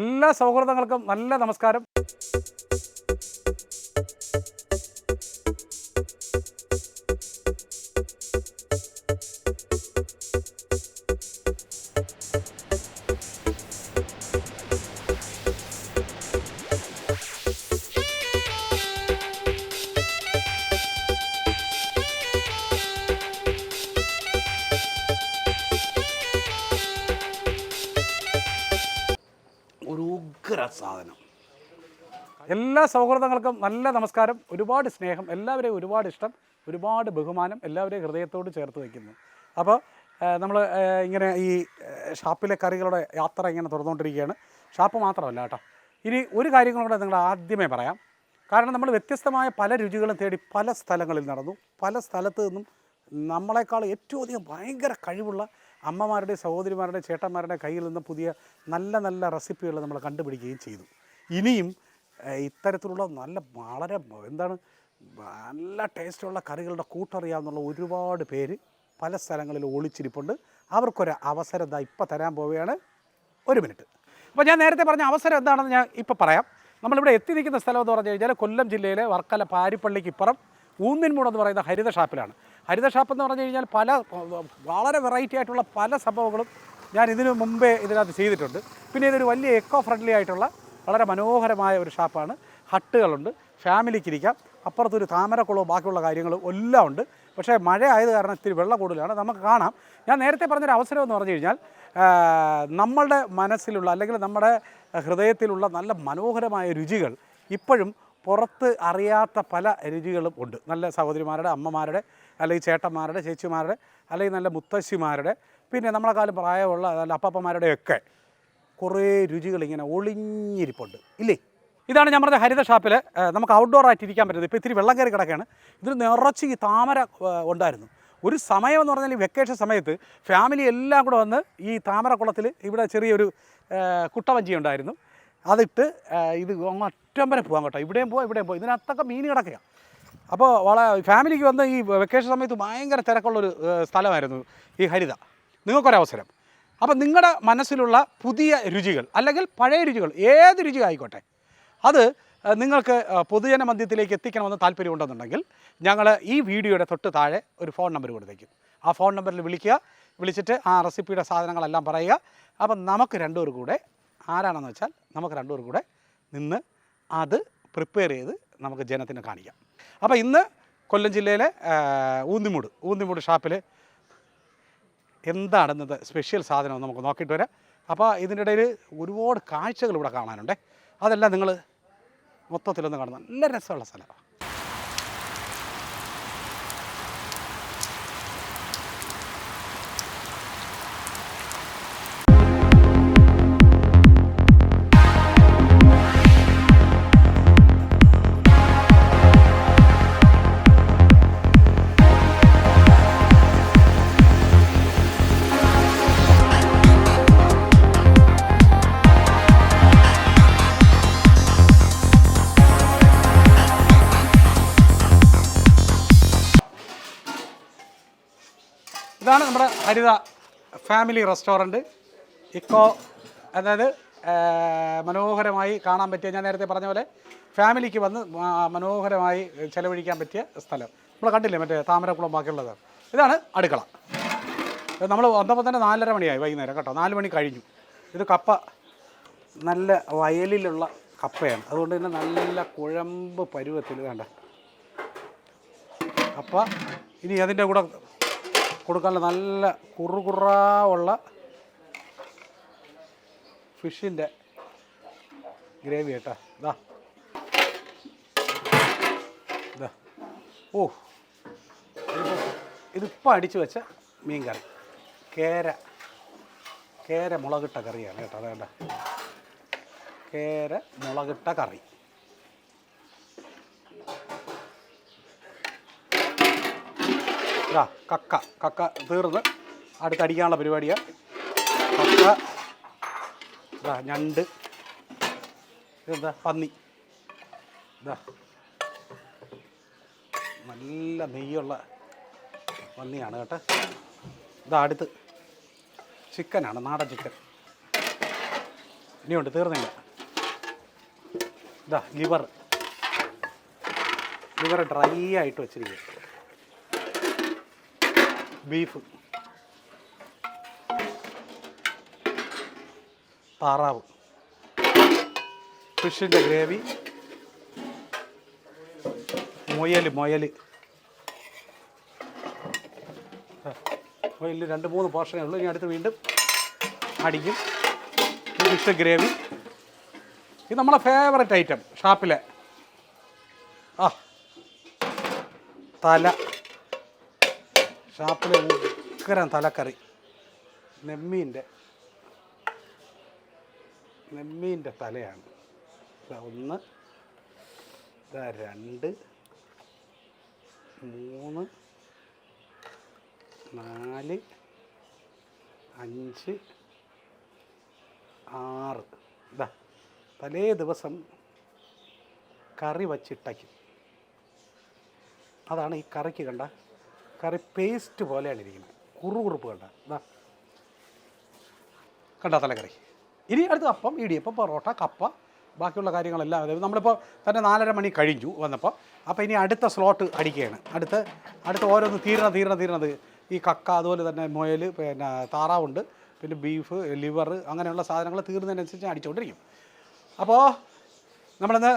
എല്ലാ സൗഹൃദങ്ങൾക്കും നല്ല നമസ്കാരം. ഒരു ഉഗ്ര സാധനം. എല്ലാ സൗഹൃദങ്ങൾക്കും നല്ല നമസ്കാരം ഒരുപാട് സ്നേഹം എല്ലാവരെയും ഒരുപാട് ഇഷ്ടം ഒരുപാട് ബഹുമാനം എല്ലാവരെയും ഹൃദയത്തോട് ചേർത്ത് വയ്ക്കുന്നു. അപ്പോൾ നമ്മൾ ഇങ്ങനെ ഈ ഷാപ്പിലെ കറികളുടെ യാത്ര ഇങ്ങനെ തുറന്നുകൊണ്ടിരിക്കുകയാണ് ഷാപ്പ് മാത്രമല്ല കേട്ടോ. ഇനി ഒരു കാര്യം കൂടെ നിങ്ങൾ ആദ്യമേ പറയാം. കാരണം നമ്മൾ വ്യത്യസ്തമായ പല രുചികളും തേടി പല സ്ഥലങ്ങളിൽ നടന്നു. പല സ്ഥലത്ത് നിന്നും നമ്മളെക്കാൾ ഏറ്റവും അധികം ഭയങ്കര കഴിവുള്ള അമ്മമാരുടെ സഹോദരിമാരുടെ ചേട്ടന്മാരുടെ കയ്യിൽ നിന്ന് പുതിയ നല്ല നല്ല റെസിപ്പികൾ നമ്മൾ കണ്ടുപിടിക്കുകയും ചെയ്തു. ഇനിയും ഇത്തരത്തിലുള്ള നല്ല വളരെ എന്താണ് നല്ല ടേസ്റ്റുള്ള കറികളുടെ കൂട്ടറിയാവുന്നുള്ള ഒരുപാട് പേര് പല സ്ഥലങ്ങളിൽ ഒളിച്ചിരിപ്പുണ്ട്. അവർക്കൊരു അവസരം എന്താ ഇപ്പം തരാൻ പോവുകയാണ്. ഒരു മിനിറ്റ്. അപ്പോൾ ഞാൻ നേരത്തെ പറഞ്ഞ അവസരം എന്താണെന്ന് ഞാൻ ഇപ്പോൾ പറയാം. നമ്മളിവിടെ എത്തി നിൽക്കുന്ന സ്ഥലം എന്ന് പറഞ്ഞു കഴിഞ്ഞാൽ കൊല്ലം ജില്ലയിലെ വർക്കല പാരിപ്പള്ളിക്ക് ഇപ്പുറം ഊന്നിൻമൂട് എന്ന് പറയുന്ന ഹരിത ഷാപ്പിലാണ്. ഹരിത ഷാപ്പ് എന്ന് പറഞ്ഞു കഴിഞ്ഞാൽ പല വളരെ വെറൈറ്റി ആയിട്ടുള്ള പല സംഭവങ്ങളും ഞാൻ ഇതിനു മുമ്പേ ഇതിനകത്ത് ചെയ്തിട്ടുണ്ട്. പിന്നെ ഇതൊരു വലിയ എക്കോ ഫ്രണ്ട്ലി ആയിട്ടുള്ള വളരെ മനോഹരമായ ഒരു ഷാപ്പാണ് ഹട്ടുകളുണ്ട് ഫാമിലിക്ക് ഇരിക്കാം അപ്പുറത്തൊരു താമരക്കുളവും ബാക്കിയുള്ള കാര്യങ്ങളും എല്ലാം ഉണ്ട്. പക്ഷേ മഴ ആയത് കാരണം ഇത്തിരി വെള്ളം കൂടുതലാണ്. നമുക്ക് കാണാം. ഞാൻ നേരത്തെ പറഞ്ഞൊരു അവസരം എന്ന് പറഞ്ഞു കഴിഞ്ഞാൽ നമ്മളുടെ മനസ്സിലുള്ള അല്ലെങ്കിൽ നമ്മുടെ ഹൃദയത്തിലുള്ള നല്ല മനോഹരമായ രുചികൾ ഇപ്പോഴും പുറത്ത് അറിയാത്ത പല രുചികളും ഉണ്ട്. നല്ല സഹോദരിമാരുടെ അമ്മമാരുടെ അല്ലെങ്കിൽ ചേട്ടന്മാരുടെ ചേച്ചിമാരുടെ അല്ലെങ്കിൽ നല്ല മുത്തശ്ശിമാരുടെ പിന്നെ നമ്മളെ നമ്മളെക്കാളും പ്രായമുള്ള നല്ല അപ്പപ്പന്മാരുടെയൊക്കെ കുറേ രുചികൾ ഇങ്ങനെ ഒളിഞ്ഞിരിപ്പുണ്ട്. ഇല്ലേ? ഇതാണ് ഞാൻ പറഞ്ഞ ഹരിത ഷാപ്പിൽ നമുക്ക് ഔട്ട്ഡോർ ആയിട്ട് ഇരിക്കാൻ പറ്റുന്നത്. ഇപ്പോൾ ഇത്തിരി വെള്ളം കയറി കിടക്കുകയാണ്. ഇതിൽ നിറച്ച് ഈ താമര ഉണ്ടായിരുന്നു. ഒരു സമയം എന്ന് പറഞ്ഞാൽ ഈ വെക്കേഷൻ സമയത്ത് ഫാമിലി എല്ലാം കൂടെ വന്ന് ഈ താമരക്കുളത്തിൽ ഇവിടെ ചെറിയൊരു കുട്ടവഞ്ചി ഉണ്ടായിരുന്നു. അതിട്ട് ഇത് അങ്ങ് അറ്റം വരെ പോകാൻ കേട്ടോ. ഇവിടെയും പോകാം ഇവിടെയും പോകാം ഇതിനകത്തൊക്കെ മീൻ കിടക്കുക അപ്പോൾ വളരെ ഫാമിലിക്ക് വന്ന ഈ വെക്കേഷൻ സമയത്ത് ഭയങ്കര തിരക്കുള്ളൊരു സ്ഥലമായിരുന്നു ഈ ഹരിത. നിങ്ങൾക്കൊരവസരം. അപ്പം നിങ്ങളുടെ മനസ്സിലുള്ള പുതിയ രുചികൾ അല്ലെങ്കിൽ പഴയ രുചികൾ ഏത് രുചി ആയിക്കോട്ടെ അത് നിങ്ങൾക്ക് പൊതുജന മധ്യത്തിലേക്ക് എത്തിക്കണമെന്ന് താല്പര്യമുണ്ടെന്നുണ്ടെങ്കിൽ ഞങ്ങൾ ഈ വീഡിയോയുടെ തൊട്ട് താഴെ ഒരു ഫോൺ നമ്പർ കൊടുത്തേക്കും. ആ ഫോൺ നമ്പറിൽ വിളിക്കുക. വിളിച്ചിട്ട് ആ റെസിപ്പിയുടെ സാധനങ്ങളെല്ലാം പറയുക. അപ്പം നമുക്ക് രണ്ടുപേർ കൂടെ ആരാണെന്ന് വെച്ചാൽ നമുക്ക് രണ്ടുപേർ കൂടെ നിന്ന് അത് പ്രിപ്പയർ ചെയ്ത് നമുക്ക് ജനത്തിന് കാണിക്കാം. അപ്പോൾ ഇന്ന് കൊല്ലം ജില്ലയിലെ ഊന്നിമൂട് ഊന്നിമൂട് ഷാപ്പിൽ എന്താണെന്നത് സ്പെഷ്യൽ സാധനം നമുക്ക് നോക്കിയിട്ട് വരാം. അപ്പോൾ ഇതിന്റെ ഇടയിൽ ഒരുപാട് കാഴ്ചകൾ ഇവിടെ കാണാനുണ്ട്. അതെല്ലാം നിങ്ങൾ മൊത്തത്തിലൊന്ന് കാണുന്ന നല്ല രസമുള്ള സ്ഥലമാണ് ഇതാണ് നമ്മുടെ ഹരിത ഫാമിലി റെസ്റ്റോറന്റ്. ഇക്കോ അതായത് മനോഹരമായി കാണാൻ പറ്റിയ ഞാൻ നേരത്തെ പറഞ്ഞ പോലെ ഫാമിലിക്ക് വന്ന് മനോഹരമായി ചെലവഴിക്കാൻ പറ്റിയ സ്ഥലം. നമ്മൾ കണ്ടില്ലേ മറ്റേ താമരക്കുളം ബാക്കിയുള്ളത്? ഇതാണ് അടുക്കള. നമ്മൾ വന്നപ്പോൾ തന്നെ നാലര മണിയായി വൈകുന്നേരം കേട്ടോ. നാല് മണി കഴിഞ്ഞു. ഇത് കപ്പ നല്ല വയലിലുള്ള കപ്പയാണ്. അതുകൊണ്ട് തന്നെ നല്ല കുഴമ്പ് പരുവത്തിൽ വേണ്ട. കപ്പ ഇനി അതിന്റെ കൂടെ കൊടുക്കാനുള്ള നല്ല കുറുകുറാവുള്ള ഫിഷിന്റെ ഗ്രേവി കേട്ടോ. ഇതാ ഇതാ ഓ. ഇതിപ്പോൾ അടിച്ചു വെച്ച മീൻ കറി കേര. കേര മുളകിട്ട കറിയാണ് കേട്ടോ. അതേണ്ട കേര മുളകിട്ട കറി. ഇതാ കക്ക കക്ക തീർന്ന് അടുത്തടിക്കാനുള്ള പരിപാടിയാണ് കക്ക ഇതാ ഞണ്ട് ഇതെന്താ പന്നി. ഇതാ നല്ല നെയ്യുള്ള പന്നിയാണ് കേട്ടോ. ഇതാ അടുത്ത് ചിക്കനാണ് നാടൻ ചിക്കൻ. ഇനിയുണ്ട് തീർന്നില്ല. ഇതാ ലിവർ. ലിവർ ഡ്രൈ ആയിട്ട് വെച്ചിരിക്കുക ബീഫ്. താറാവ്. ഫിഷിന്റെ ഗ്രേവി. മുയൽ മുയൽ മുയലിൽ രണ്ട് മൂന്ന് പോർഷനേ ഉള്ളൂ. ഇനി അടുത്ത് വീണ്ടും അടിക്കും. Fish gravy. ഇത് നമ്മളെ ഫേവററ്റ് ഐറ്റം ഷാപ്പിലെ. ആ. തല. ഷാപ്പിലെ ഉക്കരം തലക്കറി. നെമ്മീന്റെ. നെമ്മീന്റെ തലയാണ്. ഒന്ന് രണ്ട് മൂന്ന് നാല് അഞ്ച് ആറ്. ഇതാ തലേ ദിവസം കറി വച്ചിട്ടയ്ക്കും. അതാണ് ഈ കറിക്ക് കണ്ട കറി പേസ്റ്റ് പോലെയാണ് ഇരിക്കുന്നത്. കുറുകുറുപ്പ് കണ്ട. കണ്ട തലക്കറി ഇനി അടുത്ത അപ്പം ഇടിയപ്പം പൊറോട്ട കപ്പ ബാക്കിയുള്ള കാര്യങ്ങളെല്ലാം. അതായത് നമ്മളിപ്പോൾ തന്നെ നാലര മണി കഴിഞ്ഞു വന്നപ്പോൾ അപ്പോൾ ഇനി അടുത്ത സ്ലോട്ട് അടിക്കുകയാണ്. അടുത്ത് അടുത്ത ഓരോന്ന് തീരണ തീരണ തീരണത്. ഈ കക്ക അതുപോലെ തന്നെ മുയൽ പിന്നെ താറാവുണ്ട്. പിന്നെ ബീഫ് ലിവർ അങ്ങനെയുള്ള സാധനങ്ങൾ തീർന്നതിനനുസരിച്ച് അടിച്ചുകൊണ്ടിരിക്കും അപ്പോൾ നമ്മളിന്ന്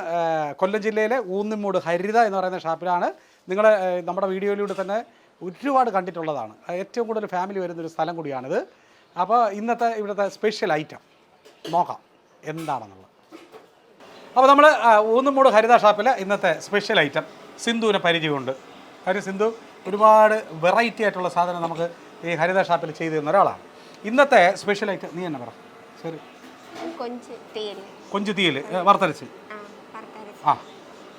കൊല്ലം ജില്ലയിലെ ഊന്നിമൂട് ഹരിത എന്ന് പറയുന്ന ഷാപ്പിലാണ് നിങ്ങൾ നമ്മുടെ വീഡിയോയിലൂടെ തന്നെ ഒരുപാട് കണ്ടിട്ടുള്ളതാണ്. ഏറ്റവും കൂടുതൽ ഫാമിലി വരുന്നൊരു സ്ഥലം കൂടിയാണിത്. അപ്പോൾ ഇന്നത്തെ ഇവിടുത്തെ സ്പെഷ്യൽ ഐറ്റം നോക്കാം. എന്താണെന്നുള്ളത്. അപ്പോൾ നമ്മൾ ഊന്നുമൂട് ഹരിത ഷാപ്പിലെ ഇന്നത്തെ സ്പെഷ്യൽ ഐറ്റം സിന്ധുവിനെ പരിചയമുണ്ട്. കാര്യം സിന്ധു ഒരുപാട് വെറൈറ്റി ആയിട്ടുള്ള സാധനം നമുക്ക് ഈ ഹരിത ഷാപ്പിൽ ചെയ്തു തരുന്ന ഒരാളാണ്. ഇന്നത്തെ സ്പെഷ്യൽ ഐറ്റം നീ തന്നെ പറ? ശരി കൊഞ്ച് തീയൽ വറുത്തരച്ച് ആ വറുത്തരച്ച്. ആ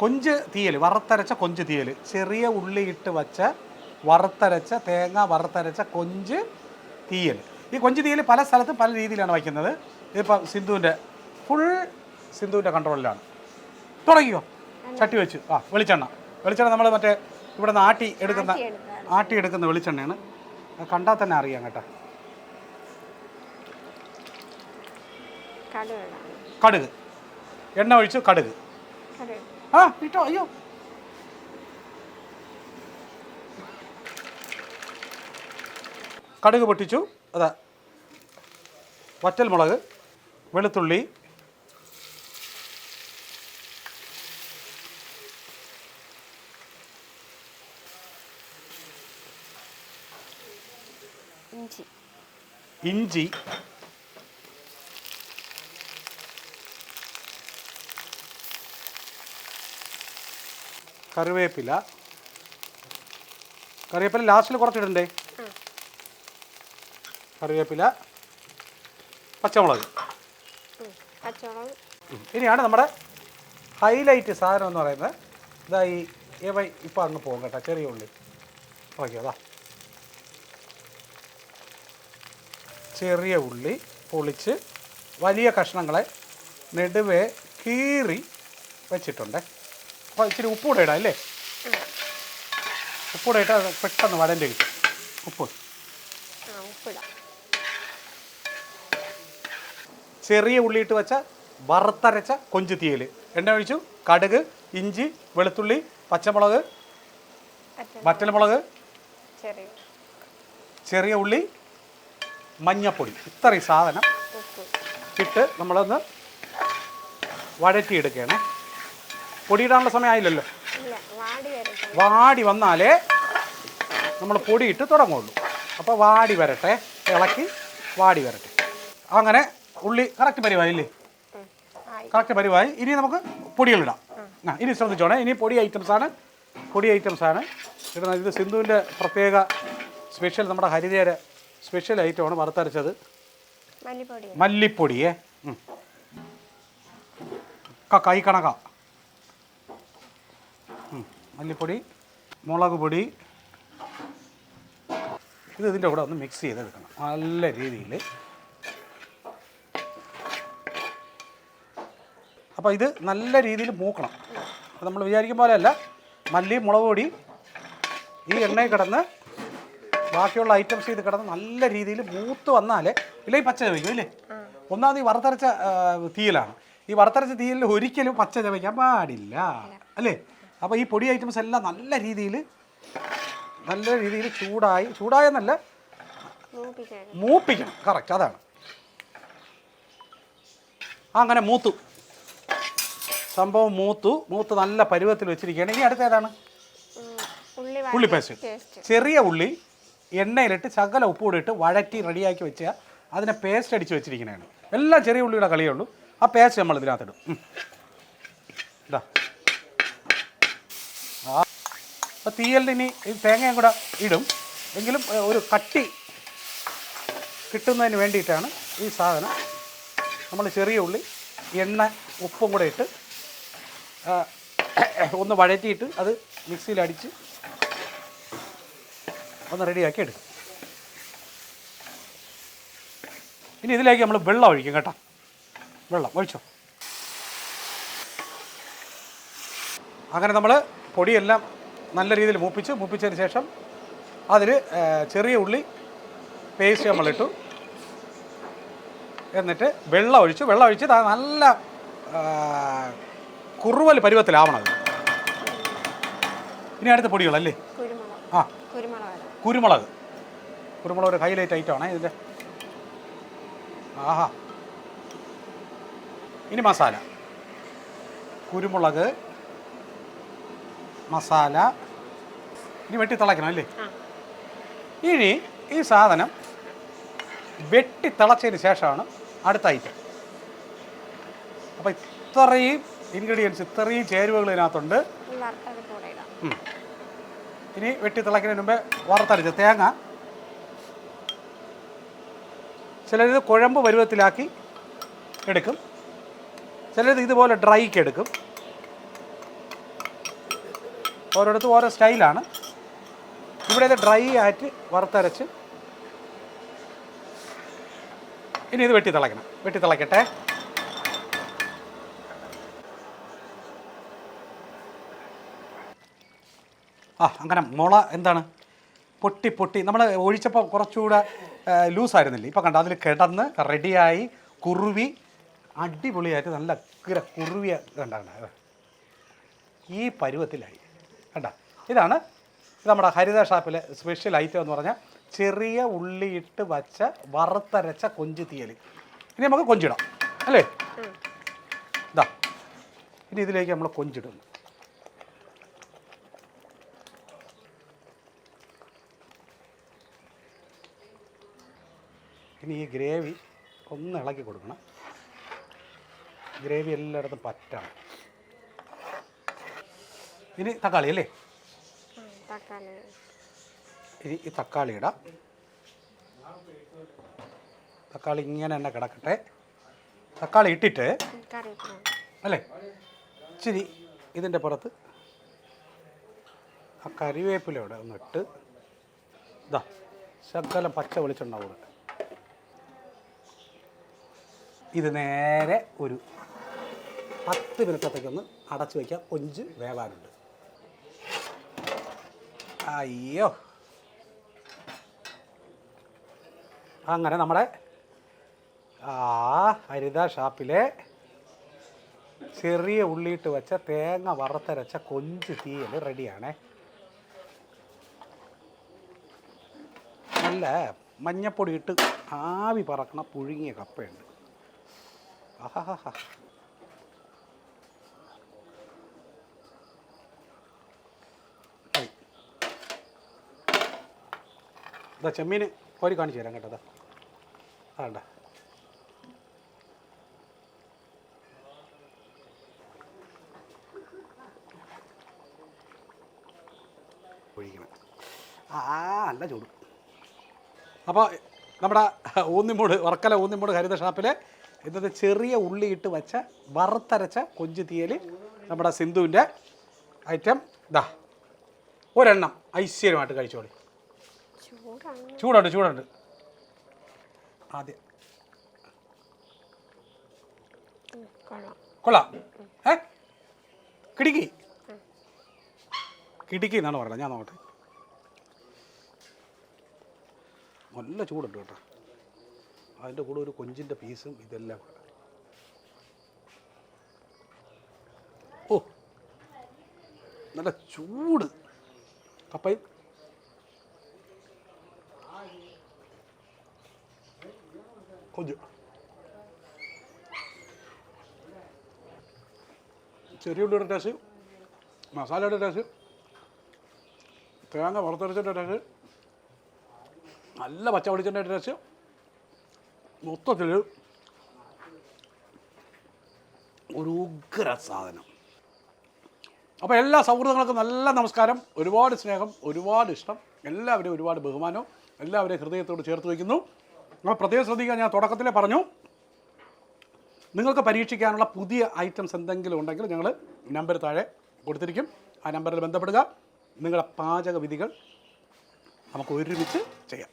കൊഞ്ച് തീയൽ വറുത്തരച്ച കൊഞ്ച് തീയൽ ചെറിയ ഉള്ളി ഇട്ട് വച്ച വറുത്തരച്ച തേങ്ങ വറുത്തരച്ച കൊഞ്ച് തീയൽ. ഈ കൊഞ്ച് തീയൽ പല സ്ഥലത്തും പല രീതിയിലാണ് വയ്ക്കുന്നത്. ഇതിപ്പോൾ സിന്ധുവിന്റെ ഫുൾ സിന്ധുവിന്റെ കൺട്രോളിലാണ് തുടങ്ങിയോ ചട്ടി വെച്ച്. ആ വെളിച്ചെണ്ണ. വെളിച്ചെണ്ണ നമ്മൾ മറ്റേ ഇവിടെ നിന്ന് ആട്ടി എടുക്കുന്ന ആട്ടി എടുക്കുന്ന വെളിച്ചെണ്ണയാണ്. കണ്ടാൽ തന്നെ അറിയാം കേട്ടോ. കടുക് എണ്ണ ഒഴിച്ചു കടുക്. ആ ഇട്ടോ. അയ്യോ. കടുക് പൊട്ടിച്ചു. അതാ. വറ്റൽ മുളക് വെളുത്തുള്ളി ഇഞ്ചി. കറിവേപ്പില. കറിവേപ്പില ലാസ്റ്റിൽ കുറച്ചിടണ്ടേ? കറിവേപ്പില പച്ചമുളക്. പച്ചമുളക്. ഇനിയാണ് നമ്മുടെ ഹൈലൈറ്റ് സാധനം എന്ന് പറയുന്നത്. ഇതാ ഈ ഏവൈ ഇപ്പം അങ്ങ് പോകും കേട്ടോ ചെറിയ ഉള്ളി. ഓക്കെ അതാ ചെറിയ ഉള്ളി പൊളിച്ച് വലിയ കഷ്ണങ്ങളെ നെടുവേ കീറി വെച്ചിട്ടുണ്ട്. അപ്പോൾ ഇച്ചിരി ഉപ്പ് കൂടെ ഇടാം അല്ലേ? ഉപ്പ് കൂടെ ഇട്ടാൽ പെട്ടെന്ന് വടന്റെ കിട്ടും. ഉപ്പ്. ഉപ്പിടാം. ചെറിയ ഉള്ളിയിട്ട് വെച്ച വറുത്തരച്ച കൊഞ്ച് തീയൽ എണ്ണ ഒഴിച്ചു. കടുക് ഇഞ്ചി വെളുത്തുള്ളി പച്ചമുളക് പച്ച വറ്റൽമുളക് ചെറിയ ഉള്ളി. മഞ്ഞപ്പൊടി. ഇത്രയും സാധനം ഇട്ട് നമ്മളൊന്ന് വഴറ്റിയെടുക്കുകയാണേ. പൊടിയിടാനുള്ള സമയം ആയില്ലല്ലോ ഇല്ല വാടി വരട്ടെ. വാടി വന്നാലേ നമ്മൾ പൊടിയിട്ട് തുടങ്ങുള്ളൂ. അപ്പോൾ വാടി വരട്ടെ. ഇളക്കി വാടി വരട്ടെ. അങ്ങനെ ഉള്ളി കറക്റ്റ് പരിവായില്ലേ കറക്റ്റ് പരിവായി. ഇനി നമുക്ക് പൊടികളിടാം ആ ഇനി ശ്രദ്ധിച്ചോണേ. ഇനി പൊടി ഐറ്റംസ് ആണ്. പൊടി ഐറ്റംസ് ആണ്. ഇടുന്നത് ഇത് സിന്ധുവിന്റെ പ്രത്യേക സ്പെഷ്യൽ നമ്മുടെ ഹരിതയുടെ സ്പെഷ്യൽ ഐറ്റമാണ് വറുത്തരച്ചത്. മല്ലിപ്പൊടി. മല്ലിപ്പൊടിയേ കൈ കണക്ക. മല്ലിപ്പൊടി മുളക് പൊടി. ഇത് ഇതിന്റെ കൂടെ ഒന്ന് മിക്സ് ചെയ്തെടുക്കണം. നല്ല രീതിയിൽ അപ്പോൾ ഇത് നല്ല രീതിയിൽ മൂക്കണം. അപ്പോൾ നമ്മൾ വിചാരിക്കും പോലെയല്ല. മല്ലി മുളക് പൊടി ഈ എണ്ണയിൽ കിടന്ന് ബാക്കിയുള്ള ഐറ്റംസ് ഇത് കിടന്ന് നല്ല രീതിയിൽ മൂത്ത് വന്നാലേ ഇല്ലെങ്കിൽ പച്ച ചവയ്ക്കും ഇല്ലേ? ഒന്നാമത് ഈ വറുത്തരച്ച തീയിലാണ്. ഈ വറുത്തരച്ച തീയിൽ ഒരിക്കലും പച്ച ചവയ്ക്കാൻ പാടില്ല. അല്ലേ? അപ്പോൾ ഈ പൊടി ഐറ്റംസ് എല്ലാം നല്ല രീതിയിൽ നല്ല രീതിയിൽ ചൂടായി ചൂടായെന്നല്ല മൂപ്പിക്കണം മൂപ്പിക്കണം. കറക്റ്റ് അതാണ്. അങ്ങനെ മൂത്തു. സംഭവം മൂത്തു. മൂത്ത് നല്ല പരുവത്തിൽ വെച്ചിരിക്കുകയാണ്. ഇനി അടുത്ത ഏതാണ്? ഉള്ളിപ്പാശ് ഉള്ളി പേസ്റ്റ്. ചെറിയ ഉള്ളി എണ്ണയിലിട്ട് ശകല ഉപ്പൂടെ ഇട്ട് വഴറ്റി റെഡിയാക്കി വെച്ചാൽ അതിനെ പേസ്റ്റ് അടിച്ച് വെച്ചിരിക്കുന്നതാണ് എല്ലാം ചെറിയ ഉള്ളിയുടെ കളിയേ ഉള്ളൂ. ആ പേസ്റ്റ് നമ്മൾ ഇതിനകത്തിടും. ഇതാ. ആ. അപ്പോൾ തീയലിന് ഇനി ഈ തേങ്ങയും കൂടെ ഇടും. എങ്കിലും ഒരു കട്ടി കിട്ടുന്നതിന് വേണ്ടിയിട്ടാണ് ഈ സാധനം. നമ്മൾ ചെറിയ ഉള്ളി എണ്ണ ഉപ്പും കൂടെ ഇട്ട് ഒന്ന് വഴറ്റിയിട്ട് അത് മിക്സിയിൽ അടിച്ച് ഒന്ന് റെഡിയാക്കി എടുക്കും. ഇനി ഇതിലേക്ക് നമ്മൾ വെള്ളം ഒഴിക്കും കേട്ടോ. വെള്ളം ഒഴിച്ചോ? അങ്ങനെ നമ്മൾ പൊടിയെല്ലാം നല്ല രീതിയിൽ മൂപ്പിച്ച് മൂപ്പിച്ചതിന് ശേഷം അതിൽ ചെറിയ ഉള്ളി പേസ്റ്റ് നമ്മളിട്ടു എന്നിട്ട് വെള്ളം ഒഴിച്ചു. വെള്ളം ഒഴിച്ച് നല്ല കുറുവൽ പരുവത്തിലാവണം അത്. ഇനി അടുത്ത പൊടികളല്ലേ? ആ. കുരുമുളക്. കുരുമുളക്. ഒരു ഹൈലൈറ്റ് ഐറ്റമാണ് ഇതിന്റെ ആഹാ. ഇനി മസാല. കുരുമുളക് മസാല. ഇനി വെട്ടി തിളയ്ക്കണം അല്ലേ ഇനി ഈ സാധനം വെട്ടി തിളച്ചതിന് ശേഷമാണ് അടുത്ത ഐറ്റം അപ്പോൾ ഇത്രയും ഇൻഗ്രീഡിയൻസ് ഇത്രയും ചേരുവകൾ ഇതിനകത്തുണ്ട്. ഇനി വെട്ടി തിളയ്ക്കുന്നതിന് മുമ്പേ വറുത്തരച്ച് തേങ്ങ. ചിലരിത് കുഴമ്പ് പരുവത്തിലാക്കി എടുക്കും. ചിലരിത് ഇതുപോലെ ഡ്രൈക്ക് എടുക്കും. ഓരോരുത്തരും ഓരോ സ്റ്റൈലാണ്. ഇവിടെ ഇത് ഡ്രൈ ആയിട്ട് വറുത്തരച്ച് ഇനി ഇത് വെട്ടി തിളയ്ക്കണം. വെട്ടി തിളയ്ക്കട്ടെ. ആ അങ്ങനെ മുള എന്താണ്? പൊട്ടി പൊട്ടി. നമ്മൾ ഒഴിച്ചപ്പോൾ കുറച്ചുകൂടെ ലൂസായിരുന്നില്ലേ? ഇപ്പോൾ കണ്ട അതിൽ കിടന്ന് റെഡിയായി കുറുവി അടിപൊളിയായിട്ട് നല്ല കിര കുറുവിയ കണ്ടാണ്. ഈ പരുവത്തിലായി. കണ്ട? ഇതാണ് നമ്മുടെ ഹരിത ഷാപ്പിലെ സ്പെഷ്യൽ ഐറ്റം എന്ന് പറഞ്ഞാൽ ചെറിയ ഉള്ളിയിട്ട് വച്ച വറുത്തരച്ച കൊഞ്ച് തീയൽ ഇനി നമുക്ക് കൊഞ്ചിടാം. അല്ലേ. ഇതാ ഇനി ഇതിലേക്ക് നമ്മൾ കൊഞ്ചിടുന്നു. ഇനി ഈ ഗ്രേവി ഒന്ന് ഇളക്കി കൊടുക്കണം. ഗ്രേവി എല്ലായിടത്തും പറ്റണം. ഇനി തക്കാളി അല്ലേ? ഇനി ഈ തക്കാളി ഇടാം. തക്കാളി ഇങ്ങനെ തന്നെ കിടക്കട്ടെ. തക്കാളി ഇട്ടിട്ട് കറിവേപ്പില അല്ലേ? ഇച്ചിരി ഇതിന്റെ പുറത്ത് ആ കറിവേപ്പിലൂടെ ഒന്നിട്ട് ഇതാ ശകലം പച്ച വെളിച്ചെണ്ണ കൂടെ ഇത് നേരെ ഒരു പത്ത് മിനിറ്റത്തേക്കൊന്ന് അടച്ചു വയ്ക്കാം. കൊഞ്ച് വേവാനുണ്ട്. അയ്യോ. അങ്ങനെ നമ്മുടെ ആ ഹരിത ഷാപ്പിലെ ചെറിയ ഉള്ളിയിട്ട് വെച്ച തേങ്ങ വറുത്തരച്ച കൊഞ്ച് തീയൽ റെഡിയാണേ. നല്ല മഞ്ഞപ്പൊടി ഇട്ട് ആവി പറക്കണ പുഴുങ്ങിയ കപ്പയുണ്ട്. ആഹാഹാ മതി. ഇതാ ചെമ്മീൻ കോരി കാണിച്ചു തരാം കേട്ടോ അതാ ഒഴിക്കണം. ആ നല്ല ചൂട്. അപ്പോൾ നമ്മുടെ ഊന്നിമൂട് വർക്കല ഊന്നിമൂട് ഹരിത ഷാപ്പിലെ ഇന്നത്തെ ചെറിയ ഉള്ളിയിട്ട് വെച്ച വറുത്തരച്ച കൊഞ്ച് തീയൽ നമ്മുടെ സിന്ധുവിന്റെ ഐറ്റം ഇതാ ഒരെണ്ണം ഐശ്വര്യമായിട്ട് കഴിച്ചോളി. ചൂടാണ്. ചൂടുണ്ട് ചൂടുണ്ട്. ആദ്യം. കൊള്ളാം. ഏ? കിടുക്കി. കിടുക്കി എന്നാണ് പറയുന്നത്. ഞാൻ നോക്കട്ടെ. നല്ല ചൂടുണ്ട് കേട്ടോ. അതിന്റെ കൂടെ ഒരു കൊഞ്ചിന്റെ പീസും ഇതെല്ലാം കൂടെ. ഓ നല്ല ചൂട്. കപ്പയും കൊഞ്ച്. ചെറിയ ഉള്ളിയുടെ ടേസ്റ്റ് മസാലയുടെ ടേസ്റ്റ് തേങ്ങ വറുത്തരച്ചിട്ട് ടേസ്റ്റ് നല്ല പച്ച വെളിച്ചെണ്ണയുടെ ടേസ്റ്റ് മൊത്തത്തിൽ ഒരു ഉഗ്ര സാധനം. അപ്പോൾ എല്ലാ സൗഹൃദങ്ങൾക്കും നല്ല നമസ്കാരം ഒരുപാട് സ്നേഹം ഒരുപാട് ഇഷ്ടം. എല്ലാവരെയും ഒരുപാട് ബഹുമാനവും എല്ലാവരെയും ഹൃദയത്തോട് ചേർത്ത് വയ്ക്കുന്നു. അപ്പോൾ പ്രത്യേകം ശ്രദ്ധിക്കാൻ ഞാൻ തുടക്കത്തിലേ പറഞ്ഞു. നിങ്ങൾക്ക് പരീക്ഷിക്കാനുള്ള പുതിയ ഐറ്റംസ് എന്തെങ്കിലും ഉണ്ടെങ്കിൽ ഞങ്ങൾ നമ്പർ താഴെ കൊടുത്തിരിക്കും. ആ നമ്പറിൽ ബന്ധപ്പെടുക. നിങ്ങളുടെ പാചകവിധികൾ നമുക്ക് ഒരുമിച്ച് ചെയ്യാം.